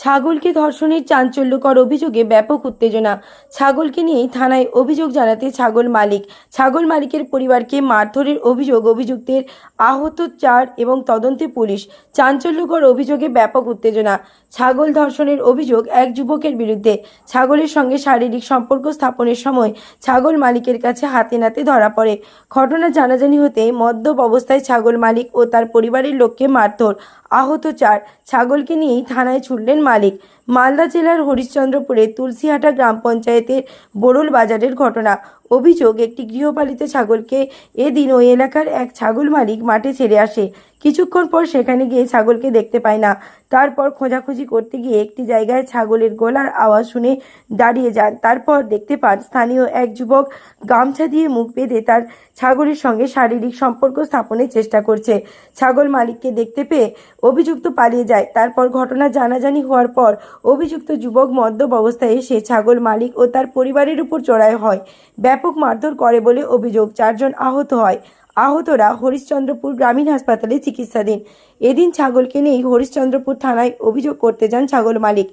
ছাগলকে ধর্ষণের চাঞ্চল্যকর অভিযোগে ব্যাপক উত্তেজনা। ছাগলকে নিয়েই থানায় অভিযোগ জানাতে ছাগল মালিক। ছাগল মালিকের পরিবারকে মারধরের অভিযোগ অভিযুক্তের আহত চার এবং তদন্তে পুলিশ। চাঞ্চল্যকর অভিযোগে ব্যাপক উত্তেজনা। ছাগল ধর্ষণের অভিযোগ এক যুবকের বিরুদ্ধে। ছাগলের সঙ্গে শারীরিক সম্পর্ক স্থাপনের সময় ছাগল মালিকের কাছে হাতে নাতে ধরা পড়ে। ঘটনা জানাজানি হতে মদ্যপ অবস্থায় ছাগল মালিক ও তার পরিবারের লোককে মারধর। আহত চার। ছাগলকে নিয়েই থানায় ছুটলেন মালিক মালদা জেলার হরিশ্চন্দ্রপুরে তুলসীহাটা গ্রাম পঞ্চায়েতের বোরল বাজারের ঘটনা। অভিযোগ, একটি গৃহপালিত ছাগলকে এদিন ওই এলাকার এক ছাগল মালিক মাঠে ছেড়ে আসে। কিছুক্ষণ পর সেখানে গিয়ে ছাগলকে দেখতে পায় না। তারপর খোঁজাখুঁজি করতে গিয়ে একটি জায়গায় ছাগলের গলার আওয়াজ শুনে দাঁড়িয়ে যান। তারপর দেখতে পান, স্থানীয় এক যুবক গামছা দিয়ে মুখ বেঁধে তার ছাগলের সঙ্গে শারীরিক সম্পর্ক স্থাপনের চেষ্টা করছে। ছাগল মালিককে দেখতে পেয়ে অভিযুক্ত পালিয়ে যায়। তারপর ঘটনা জানাজানি হওয়ার পর অভিযুক্ত যুবক মদ্যপ অবস্থায় এসে ছাগল মালিক ও তার পরিবারের উপর চড়াই হয়। ব্যাপক মারধর করে বলে অভিযোগ। চারজন আহত হয়। আহতরা হরিশ্চন্দ্রপুর গ্রামীণ হাসপাতালে চিকিৎসাধীন। এদিন ছাগলকে নিয়েই হরিশ্চন্দ্রপুর থানায় অভিযোগ করতে যান ছাগল মালিক।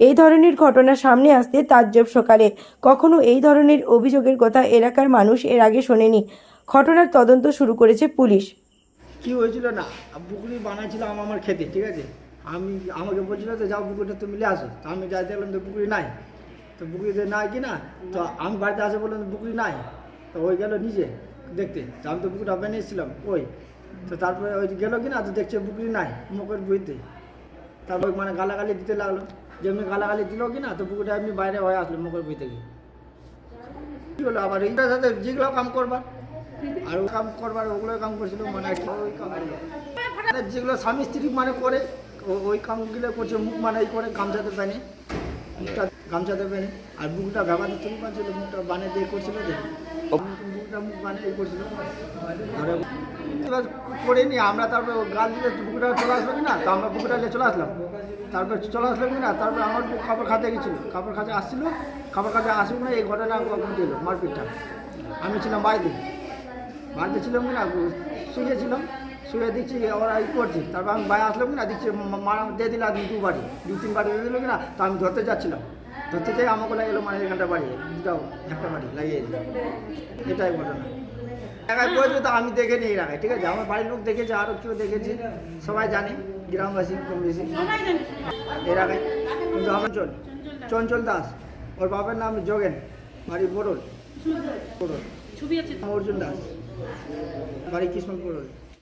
এই ধরনের ঘটনা সামনে আসতে তাজ্জব সকালে। কখনো এই ধরনের অভিযোগের কথা এলাকার মানুষ এর আগে শোনেনি। ঘটনার তদন্ত শুরু করেছে পুলিশ। কি হয়েছিল না? পুকুরি বানাইছিলাম আমার খেতে, ঠিক আছে? আমি আমাকে বলছিল তো যাও পুকুরটা তুমি নিয়ে আসো। তো আমি যাই দেখলাম তো পুকুরি নাই। তো পুকুরিতে নাই কি না তো আমি বাড়িতে আসে বললাম পুকুরি নাই। তো ওই গেল নিজে দেখতে। তো আমি তো পুকুরটা বানিয়েছিলাম ওই। তো তারপরে ওই গেলো কি না তো দেখছে পুকুরি নাই মুখের বুঝতে তারপর মানে গালাগালি দিতে লাগল। যেমনি গালাগালি দিল কি না তো পুকুরটা এমনি বাইরে হয়ে আসলো মুখের বুঝতে গিয়ে। কি হলো আবার এইটার সাথে যেগুলো কাম করবার আর ও কাম করবার ওগুলো কাম করছিল মানে মানে যেগুলো স্বামী স্ত্রী মানে করে ওই কামগুলো করছে মুখ মানাই করে গামছাতে পেনে মুখটা গামছাতে পেনে আর বুকটা গাবাতে তুমি পাচ্ছিল মুখটা বানিয়ে দিয়ে করছিল যে। মুখটা মুখ বানিয়ে এই করছিল। এবার করে নি আমরা তারপরে গাল দিলে বুকুটা চলে আসলো না তো আমরা বুকুটা নিয়ে চলে আসলাম। তারপরে চলে আসলো কি না তারপরে আমার খাবার খাতে গেছিল। খাবার খাতে আসছিল খাবার খাতে আসুক না এই ঘটনা ঘটে এলো মারপিটটা। আমি ছিলাম বাড়িতে। বাড়িতে ছিলাম কি না শুয়েছিলাম শুয়ে দিচ্ছি ওরা ই করছি। তারপর আমি বাইরে আসলো কি না দেখছি মারা দিয়ে দিল দু বাড়ি দু তিন বাড়ি দিয়ে দিল কি না তো আমি ধরতে যাচ্ছিলাম। ধরতে যাই আমাকে লাগল মানে এখানটা বাড়ি দুটাও একটা বাড়ি লাগিয়ে দিল। এটাই ঘটনা। একাই করেছে তো আমি দেখে নিই রাখাই ঠিক আছে? আমার বাড়ির লোক দেখেছে আরও কেউ দেখেছে সবাই জানে গ্রামবাসী কম বেশি এর আগে কিন্তু আমার চল চঞ্চল দাস ওর বাবার নাম যোগেন বাড়ি বড়ল বড়ল অর্জুন দাস বাড়ি কৃষ্ণ বড়ল